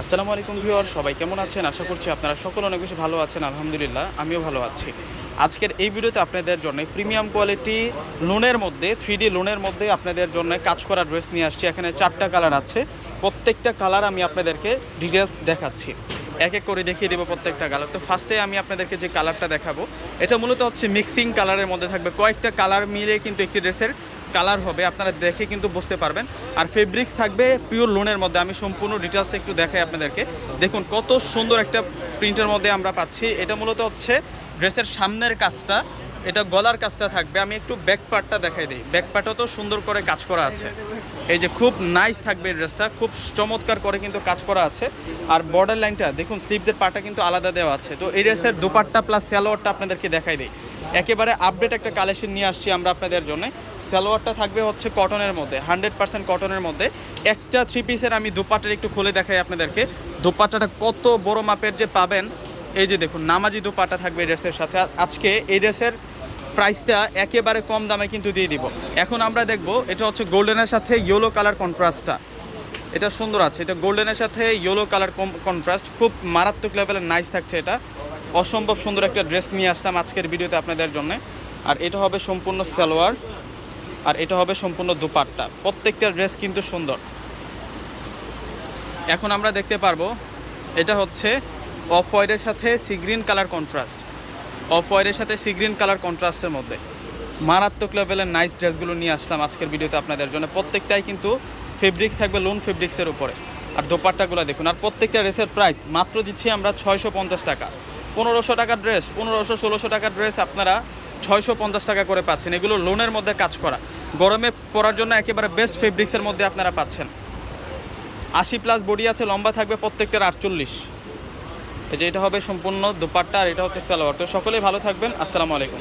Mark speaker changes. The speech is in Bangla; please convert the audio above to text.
Speaker 1: আসসালামু আলাইকুম ভিউয়ার, সবাই কেমন আছেন? আশা করছি আপনারা সকলে অনেক বেশি ভালো আছেন, আলহামদুলিল্লাহ, আমিও ভালো আছি। আজকের এই ভিডিওতে আপনাদের জন্য প্রিমিয়াম কোয়ালিটি লোনের মধ্যে থ্রি লোনের মধ্যে আপনাদের জন্য কাজ করা ড্রেস নিয়ে আসছি। এখানে চারটা কালার আছে। প্রত্যেকটা কালার আমি আপনাদেরকে ডিটেলস দেখাচ্ছি। এক এক করে দেখিয়ে দেবো প্রত্যেকটা কালার। তো ফার্স্টে আমি আপনাদেরকে যে কালারটা দেখাবো, এটা মূলত হচ্ছে মিক্সিং কালারের মধ্যে থাকবে। কয়েকটা কালার মিলে কিন্তু একটি ড্রেসের কালার হবে, আপনারা দেখে কিন্তু বুঝতে পারবেন। আর ফেব্রিক্স থাকবে পিওর লোনের মধ্যে, আমি সম্পূর্ণ ডিটেলস একটু দেখাই আপনাদেরকে। দেখুন কত সুন্দর একটা প্রিন্টের মধ্যে আমরা পাচ্ছি। এটা মূলত হচ্ছে ড্রেসের সামনের কাজটা, এটা গলার কাজটা থাকবে। আমি একটু ব্যাক পার্টটা দেখাই দিই। ব্যাক পার্টও তো সুন্দর করে কাজ করা আছে। এই যে খুব নাইস থাকবে এই ড্রেসটা খুব চমৎকার করে কিন্তু কাজ করা আছে। আর বর্ডার লাইনটা দেখুন স্লিপদের পার্টটা কিন্তু আলাদা দেওয়া আছে। তো এই ড্রেসের দুপাট্টা প্লাস স্যালোয়ারটা আপনাদেরকে দেখাই দিই। একেবারে আপডেট একটা কালেকশন নিয়ে আসছি আমরা আপনাদের জন্য। সালোয়ারটা থাকবে হচ্ছে কটনের মধ্যে হান্ড্রেড পার্সেন্ট কটনের মধ্যে। একটা থ্রি পিসের আমি দুপাট্টার একটু খুলে দেখাই আপনাদেরকে। দুপাট্টাটা কত বড় মাপের যে পাবেন, এই যে দেখুন, নামাজি দুপাট্টা থাকবে এই ড্রেসের সাথে। আজকে এই ড্রেসের প্রাইসটা একেবারে কম দামে কিন্তু দিয়ে দিব। এখন আমরা দেখব, এটা হচ্ছে গোল্ডেনের সাথে ইয়েলো কালার কন্ট্রাস্টটা এটা সুন্দর আছে, এটা গোল্ডেনের সাথে ইয়েলো কালার কন্ট্রাস্ট খুব মারাত্মক লেভেলের নাইস থাকছে এটা। অসম্ভব সুন্দর একটা ড্রেস নিয়ে আসলাম আজকের ভিডিওতে আপনাদের জন্য। আর এটা হবে সম্পূর্ণ সালোয়ার, আর এটা হবে সম্পূর্ণ দুপাট্টা। প্রত্যেকটা ড্রেস কিন্তু সুন্দর। এখন আমরা দেখতে পারব, এটা হচ্ছে অফ হোয়াইটের সাথে sea green colour contrast. Off হোয়াইটের সাথে সি গ্রিন কালার কন্ট্রাস্টের মধ্যে। মারাত্মক লেভেলের নাইস ড্রেসগুলো নিয়ে আসলাম আজকের ভিডিওতে আপনাদের জন্য। প্রত্যেকটাই কিন্তু ফেব্রিক্স থাকবে লোন ফেব্রিক্সের উপরে। আর দোপাট্টাগুলো দেখুন, আর প্রত্যেকটা ড্রেসের প্রাইস মাত্র দিচ্ছি আমরা ছয়শো পঞ্চাশ টাকা। পনেরোশো টাকার ড্রেস, পনেরোশো, ষোলোশো টাকার ড্রেস আপনারা ছয়শো পঞ্চাশ টাকা করে পাচ্ছেন। এগুলো লোনের মধ্যে কাজ করা। গরমে পরার জন্য একেবারে বেস্ট ফেব্রিক্সের মধ্যে আপনারা পাচ্ছেন। আশি প্লাস বডি আছে, লম্বা থাকবে প্রত্যেকটার আটচল্লিশ। এই যে এটা হবে সম্পূর্ণ দুপাট্টা আর এটা হচ্ছে সালোয়ার। তো সকলেই ভালো থাকবেন। আসসালামু আলাইকুম।